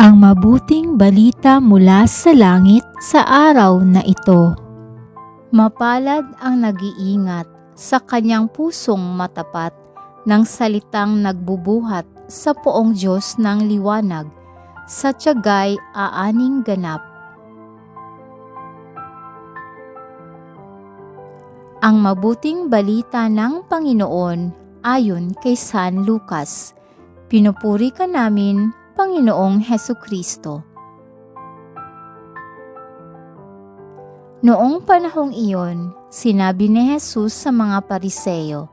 Ang mabuting balita mula sa langit sa araw na ito. Mapalad ang nag-iingat sa kanyang pusong matapat ng salitang nagbubuhat sa poong Diyos ng liwanag, sa tiyagay aaning ganap. Ang mabuting balita ng Panginoon ayon kay San Lucas. Pinupuri ka namin, Panginoong Heso Kristo. Noong panahong iyon, sinabi ni Jesus sa mga pariseyo,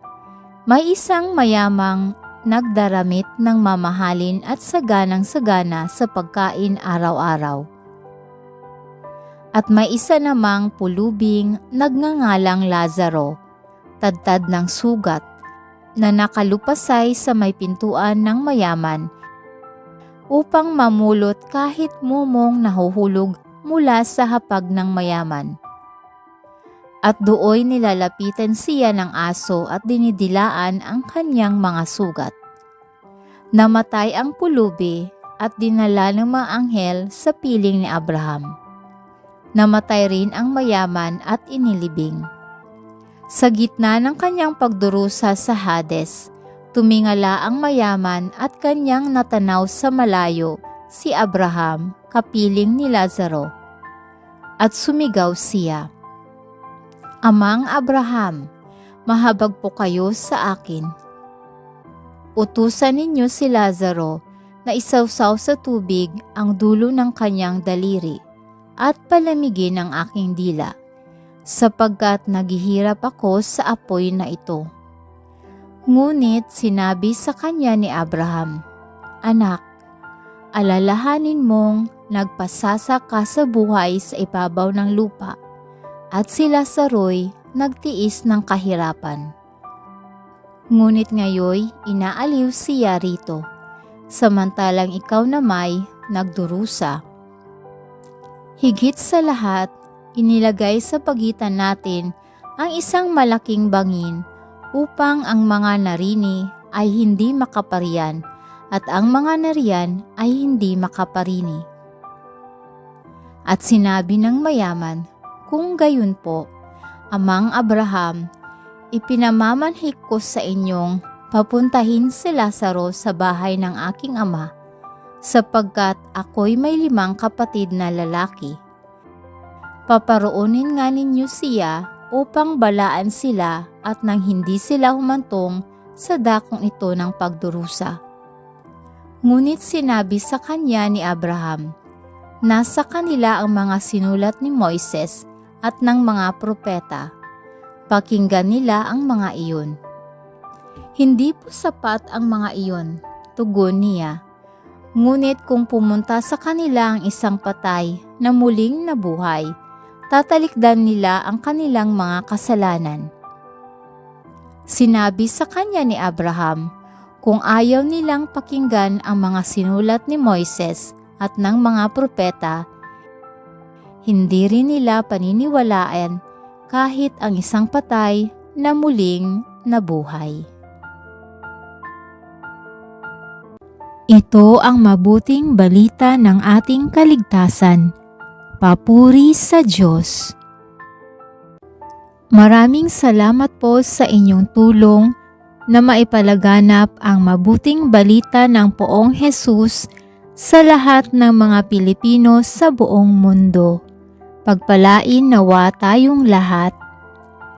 May isang mayamang nagdaramit ng mamahalin at saganang-sagana sa pagkain araw-araw. At may isa namang pulubing nagngangalang Lazaro, tadtad ng sugat, na nakalupasay sa may pintuan ng mayaman upang mamulot kahit mumong nahuhulog mula sa hapag ng mayaman. At dooy nilalapitan siya ng aso at dinidilaan ang kanyang mga sugat. Namatay ang pulubi at dinala ng mga anghel sa piling ni Abraham. Namatay rin ang mayaman at inilibing. Sa gitna ng kanyang pagdurusa sa Hades, tumingala ang mayaman at kanyang natanaw sa malayo si Abraham, kapiling ni Lazaro. At sumigaw siya, Amang Abraham, mahabag po kayo sa akin. Utusan ninyo si Lazaro na isawsaw sa tubig ang dulo ng kanyang daliri at palamigin ang aking dila, sapagkat naghihirap ako sa apoy na ito. Ngunit sinabi sa kanya ni Abraham, Anak, alalahanin mong nagpasasa ka sa buhay sa ibabaw ng lupa, at si Lazaro'y nagtiis ng kahirapan. Ngunit ngayoy inaaliw siya rito, samantalang ikaw na may nagdurusa. Higit sa lahat, inilagay sa pagitan natin ang isang malaking bangin upang ang mga narini ay hindi makaparian at ang mga nariyan ay hindi makaparini. At sinabi ng mayaman, kung gayon po, Amang Abraham, ipinamamanhik ko sa inyong papuntahin si Lazaro sa bahay ng aking ama sapagkat ako'y may limang kapatid na lalaki. Paparoonin nga ninyo siya upang balaan sila at nang hindi sila humantong sa dakong ito ng pagdurusa. Ngunit sinabi sa kanya ni Abraham, Nasa kanila ang mga sinulat ni Moises at ng mga propeta. Pakinggan nila ang mga iyon. Hindi po sapat ang mga iyon, tugon niya. Ngunit kung pumunta sa kanila ang isang patay na muling nabuhay, tatalikdan nila ang kanilang mga kasalanan. Sinabi sa kanya ni Abraham, kung ayaw nilang pakinggan ang mga sinulat ni Moises at ng mga propeta, hindi rin nila paniniwalaan kahit ang isang patay na muling nabuhay. Ito ang mabuting balita ng ating kaligtasan. Papuri sa Diyos. Maraming salamat po sa inyong tulong na maipalaganap ang mabuting balita ng poong Jesus sa lahat ng mga Pilipino sa buong mundo. Pagpalain nawa tayong lahat.